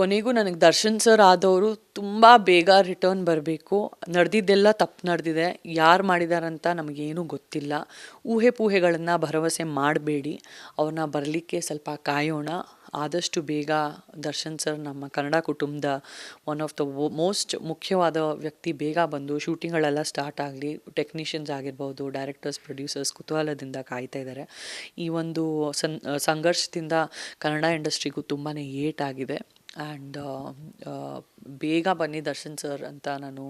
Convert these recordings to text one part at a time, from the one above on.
ಕೊನೆಗೂ ನನಗೆ ದರ್ಶನ್ ಸರ್ ಆದವರು ತುಂಬ ಬೇಗ ರಿಟರ್ನ್ ಬರಬೇಕು. ನಡೆದಿದ್ದೆಲ್ಲ ತಪ್ಪು ನಡೆದಿದೆ. ಯಾರು ಮಾಡಿದಾರಂತ ನಮಗೇನೂ ಗೊತ್ತಿಲ್ಲ. ಊಹೆ ಪೂಹೆಗಳನ್ನು ಭರವಸೆ ಮಾಡಬೇಡಿ. ಅವ್ರನ್ನ ಬರಲಿಕ್ಕೆ ಸ್ವಲ್ಪ ಕಾಯೋಣ. ಆದಷ್ಟು ಬೇಗ ದರ್ಶನ್ ಸರ್ ನಮ್ಮ ಕನ್ನಡ ಕುಟುಂಬದ ಒನ್ ಆಫ್ ದ ಮೋಸ್ಟ್ ಮುಖ್ಯವಾದ ವ್ಯಕ್ತಿ ಬೇಗ ಬಂದು ಶೂಟಿಂಗ್ಗಳೆಲ್ಲ ಸ್ಟಾರ್ಟ್ ಆಗಲಿ ಟೆಕ್ನಿಷಿಯನ್ಸ್ ಆಗಿರ್ಬೋದು ಡೈರೆಕ್ಟರ್ಸ್ ಪ್ರೊಡ್ಯೂಸರ್ಸ್ ಕುತೂಹಲದಿಂದ ಕಾಯ್ತಾ ಇದ್ದಾರೆ ಈ ಒಂದು ಸನ್, ಸಂಘರ್ಷದಿಂದ ಕನ್ನಡ ಇಂಡಸ್ಟ್ರಿಗೂ ತುಂಬಾ ಏಟಾಗಿದೆ. ಆ್ಯಂಡ್ ಬೇಗ ಬನ್ನಿ ದರ್ಶನ್ ಸರ್ ಅಂತ ನಾನು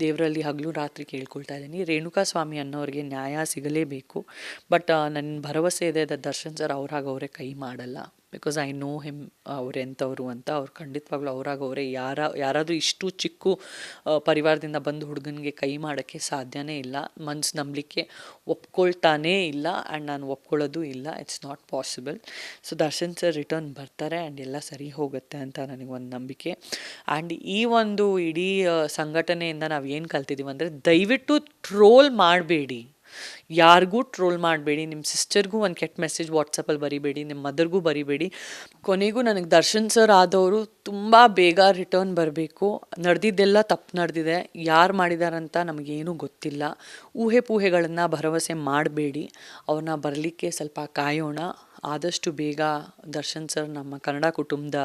ದೇವರಲ್ಲಿ ಹಗಲು ರಾತ್ರಿ ಕೇಳ್ಕೊಳ್ತಾ ಇದ್ದೀನಿ. ರೇಣುಕಾ ಸ್ವಾಮಿ ಅನ್ನೋರಿಗೆ ನ್ಯಾಯ ಸಿಗಲೇಬೇಕು. ಬಟ್ ನನ್ನ ಭರವಸೆ ಇದೆ ದರ್ಶನ್ ಸರ್ ಅವ್ರಾಗ ಅವರೇ ಕೈ ಮಾಡಲ್ಲ. ಬಿಕಾಸ್ ಐ ನೋ ಹಿಮ್ ಅವ್ರು ಎಂಥವ್ರು ಅಂತ ಅವ್ರು ಖಂಡಿತವಾಗ್ಲೂ ಅವರೇ. ಯಾರ ಯಾರಾದರೂ ಇಷ್ಟು ಚಿಕ್ಕ ಆ, ಪರಿವಾರದಿಂದ ಬಂದು ಹುಡುಗನಿಗೆ ಕೈ ಮಾಡೋಕ್ಕೆ ಸಾಧ್ಯವೇ ಇಲ್ಲ. ಮನ್ಸು ನಂಬಲಿಕ್ಕೆ ಒಪ್ಕೊಳ್ತಾನೇ ಇಲ್ಲ ಆ್ಯಂಡ್ ನಾನು ಒಪ್ಕೊಳ್ಳೋದು ಇಲ್ಲ. It's not possible so Darshan sir return ಬರ್ತಾರೆ ಆ್ಯಂಡ್ ಎಲ್ಲ ಸರಿ ಹೋಗುತ್ತೆ ಅಂತ ನನಗೊಂದು ನಂಬಿಕೆ. ಆ್ಯಂಡ್ ಈ ಒಂದು ಇಡೀ ಆ, ಸಂಘಟನೆಯಿಂದ ನಾವು ಏನು ಕಲ್ತಿದ್ದೀವಿ ಅಂದರೆ ದಯವಿಟ್ಟು ಟ್ರೋಲ್ ಮಾಡಬೇಡಿ. ಯಾರಿಗೂ ಟ್ರೋಲ್ ಮಾಡಬೇಡಿ ನಿಮ್ಮ ಸಿಸ್ಟರ್ಗೂ ಒಂದು ಕೆಟ್ಟ ಮೆಸೇಜ್ ವಾಟ್ಸಪ್ಪಲ್ಲಿ ಬರಿಬೇಡಿ ನಿಮ್ಮ ಮದರ್ಗೂ ಬರಿಬೇಡಿ. ಕೊನೆಗೂ ನನಗೆ ದರ್ಶನ್ ಸರ್ ಆದವರು ತುಂಬ ಬೇಗ ರಿಟರ್ನ್ ಬರಬೇಕು. ನಡೆದಿದ್ದೆಲ್ಲ ತಪ್ಪು ನಡೆದಿದೆ. ಯಾರು ಮಾಡಿದಾರಂತ ನಮಗೇನೂ ಗೊತ್ತಿಲ್ಲ. ಊಹೆ ಪೂಹೆಗಳನ್ನು ಭರವಸೆ ಮಾಡಬೇಡಿ. ಅವ್ರನ್ನ ಬರಲಿಕ್ಕೆ ಸ್ವಲ್ಪ ಕಾಯೋಣ. ಆದಷ್ಟು ಬೇಗ ದರ್ಶನ್ ಸರ್ ನಮ್ಮ ಕನ್ನಡ ಕುಟುಂಬದ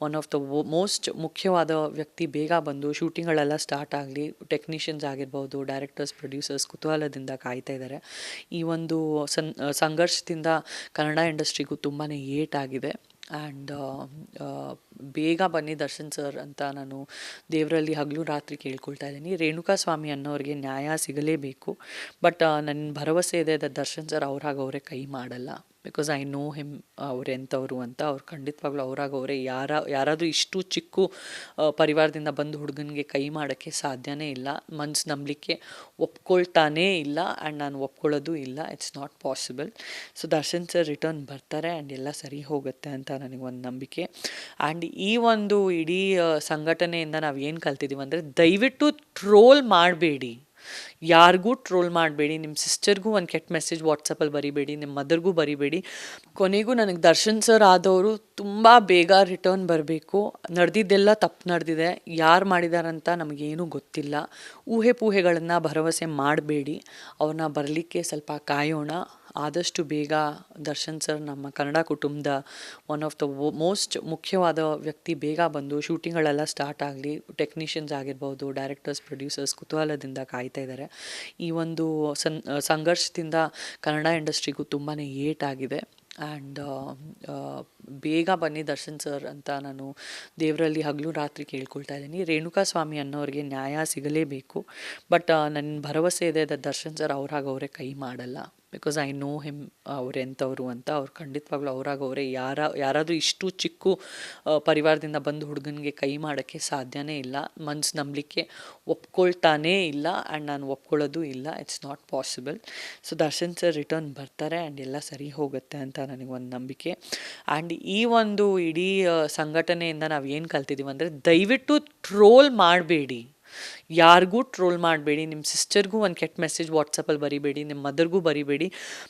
ಒನ್ ಆಫ್ ದ ಮೋಸ್ಟ್ ಮುಖ್ಯವಾದ ವ್ಯಕ್ತಿ ಬೇಗ ಬಂದು ಶೂಟಿಂಗ್ಗಳೆಲ್ಲ ಸ್ಟಾರ್ಟ್ ಆಗಲಿ. ಟೆಕ್ನಿಷಿಯನ್ಸ್ ಆಗಿರ್ಬೋದು ಡೈರೆಕ್ಟರ್ಸ್ ಪ್ರೊಡ್ಯೂಸರ್ಸ್ ಕುತೂಹಲದಿಂದ ಕಾಯ್ತಾ ಇದ್ದಾರೆ ಈ ಒಂದು ಸನ್ ಸಂಘರ್ಷದಿಂದ ಕನ್ನಡ ಇಂಡಸ್ಟ್ರಿಗೂ ತುಂಬಾ ಏಟಾಗಿದೆ. ಆ್ಯಂಡ್ ಬೇಗ ಬನ್ನಿ ದರ್ಶನ್ ಸರ್ ಅಂತ ನಾನು ದೇವರಲ್ಲಿ ಹಗಲು ರಾತ್ರಿ ಕೇಳ್ಕೊಳ್ತಾ ಇದ್ದೀನಿ. ರೇಣುಕಾ ಸ್ವಾಮಿ ಅನ್ನೋರಿಗೆ ನ್ಯಾಯ ಸಿಗಲೇಬೇಕು. ಬಟ್ ನನ್ನ ಭರವಸೆ ಇದೆ ದರ್ಶನ್ ಸರ್ ಅವ್ರಾಗ ಅವರೇ ಕೈ ಮಾಡಲ್ಲ. ಬಿಕಾಸ್ ಐ ನೋ ಹಿಮ್ ಅವ್ರು ಎಂಥವ್ರು ಅಂತ ಅವ್ರು ಖಂಡಿತವಾಗ್ಲೂ ಅವ್ರಾಗ ಅವರೇ ಯಾರ, ಯಾರಾದರೂ ಇಷ್ಟು ಚಿಕ್ಕ ಪರಿವಾರದಿಂದ ಬಂದು ಹುಡುಗನಿಗೆ ಕೈ ಮಾಡೋಕ್ಕೆ ಸಾಧ್ಯನೇ ಇಲ್ಲ. ಮನ್ಸು ನಂಬಲಿಕ್ಕೆ ಒಪ್ಕೊಳ್ತಾನೇ ಇಲ್ಲ ಆ್ಯಂಡ್ ನಾನು ಒಪ್ಕೊಳ್ಳೋದು ಇಲ್ಲ. It's not possible so Darshan sir return ಬರ್ತಾರೆ ಆ್ಯಂಡ್ ಎಲ್ಲ ಸರಿ ಹೋಗುತ್ತೆ ಅಂತ ನನಗೆ ಒಂದು ನಂಬಿಕೆ. ಆ್ಯಂಡ್ ಈ ಒಂದು ಇಡೀ ಸಂಘಟನೆಯಿಂದ ನಾವು ಏನು ಕಲ್ತಿದ್ದೀವಿ ಅಂದರೆ ದಯವಿಟ್ಟು ಟ್ರೋಲ್ ಮಾಡಬೇಡಿ. ಯಾರಿಗೂ ಟ್ರೋಲ್ ಮಾಡಬೇಡಿ, ನಿಮ್ಮ ಸಿಸ್ಟರ್ಗೂ ಒಂದು ಕೆಟ್ಟ ಮೆಸೇಜ್ ವಾಟ್ಸಪ್ಪಲ್ಲಿ ಬರಿಬೇಡಿ, ನಿಮ್ಮ ಮದರ್ಗೂ ಬರಿಬೇಡಿ. ಕೊನೆಗೂ ನನಗೆ ದರ್ಶನ್ ಸರ್ ಆದವರು ತುಂಬ ಬೇಗ ರಿಟರ್ನ್ ಬರಬೇಕು. ನಡೆದಿದ್ದೆಲ್ಲ ತಪ್ಪು ನಡೆದಿದೆ. ಯಾರು ಮಾಡಿದಾರಂತ ನಮಗೇನೂ ಗೊತ್ತಿಲ್ಲ. ಊಹೆ ಪೂಹೆಗಳನ್ನು ಭರವಸೆ ಮಾಡಬೇಡಿ. ಅವ್ರನ್ನ ಬರಲಿಕ್ಕೆ ಸ್ವಲ್ಪ ಕಾಯೋಣ. ಆದಷ್ಟು ಬೇಗ ದರ್ಶನ್ ಸರ್ ನಮ್ಮ ಕನ್ನಡ ಕುಟುಂಬದ ಒನ್ ಆಫ್ ದ ಮೋಸ್ಟ್ ಮುಖ್ಯವಾದ ವ್ಯಕ್ತಿ ಬೇಗ ಬಂದು ಶೂಟಿಂಗ್ಗಳೆಲ್ಲ ಸ್ಟಾರ್ಟ್ ಆಗಲಿ. ಟೆಕ್ನಿಷಿಯನ್ಸ್ ಆಗಿರ್ಬೋದು ಡೈರೆಕ್ಟರ್ಸ್ ಪ್ರೊಡ್ಯೂಸರ್ಸ್ ಕುತೂಹಲದಿಂದ ಕಾಯ್ತಾ ಇದ್ದಾರೆ. ಈ ಒಂದು ಸಂಘರ್ಷದಿಂದ ಕನ್ನಡ ಇಂಡಸ್ಟ್ರಿಗೂ ತುಂಬಾ ಏಟಾಗಿದೆ. ಆ್ಯಂಡ್ ಬೇಗ ಬನ್ನಿ ದರ್ಶನ್ ಸರ್ ಅಂತ ನಾನು ದೇವರಲ್ಲಿ ಹಗಲು ರಾತ್ರಿ ಕೇಳ್ಕೊಳ್ತಾ ಇದ್ದೀನಿ. ರೇಣುಕಾ ಸ್ವಾಮಿ ಅನ್ನೋರಿಗೆ ನ್ಯಾಯ ಸಿಗಲೇಬೇಕು. ಬಟ್ ನನ್ನ ಭರವಸೆ ಇದೆ ದರ್ಶನ್ ಸರ್ ಅವ್ರಾಗ ಅವರೇ ಕೈ ಮಾಡಲ್ಲ. ಬಿಕಾಸ್ ಐ ನೋ ಹಿಮ್ ಅವ್ರು ಎಂಥವ್ರು ಅಂತ ಅವ್ರು ಖಂಡಿತವಾಗ್ಲೂ ಅವರೇ ಯಾರ, ಯಾರಾದರೂ ಇಷ್ಟು ಚಿಕ್ಕ ಪರಿವಾರದಿಂದ ಬಂದು ಹುಡುಗನಿಗೆ ಕೈ ಮಾಡೋಕ್ಕೆ ಸಾಧ್ಯನೇ ಇಲ್ಲ. ಮನ್ಸು ನಂಬಲಿಕ್ಕೆ ಒಪ್ಕೊಳ್ತಾನೇ ಇಲ್ಲ ಆ್ಯಂಡ್ ನಾನು ಒಪ್ಕೊಳ್ಳೋದು ಇಲ್ಲ. It's not possible so Darshan sir return ಬರ್ತಾರೆ ಆ್ಯಂಡ್ ಎಲ್ಲ ಸರಿ ಹೋಗುತ್ತೆ ಅಂತ ನನಗೆ ಒಂದು ನಂಬಿಕೆ. ಆ್ಯಂಡ್ ಈ ಒಂದು ಇಡೀ ಸಂಘಟನೆಯಿಂದ ನಾವು ಏನು ಕಲ್ತಿದ್ದೀವಿ ಅಂದರೆ ದಯವಿಟ್ಟು ಟ್ರೋಲ್ ಮಾಡಬೇಡಿ. ಯಾರಿಗೂ ಟ್ರೋಲ್ ಮಾಡಬೇಡಿ ನಿಮ್ಮ ಸಿಸ್ಟರ್ಗೂ ಒಂದು ಕೆಟ್ಟ ಮೆಸೇಜ್ ವಾಟ್ಸಪ್ಪಲ್ಲಿ ಬರಿಬೇಡಿ ನಿಮ್ಮ ಮದರ್ಗೂ ಬರಿಬೇಡಿ.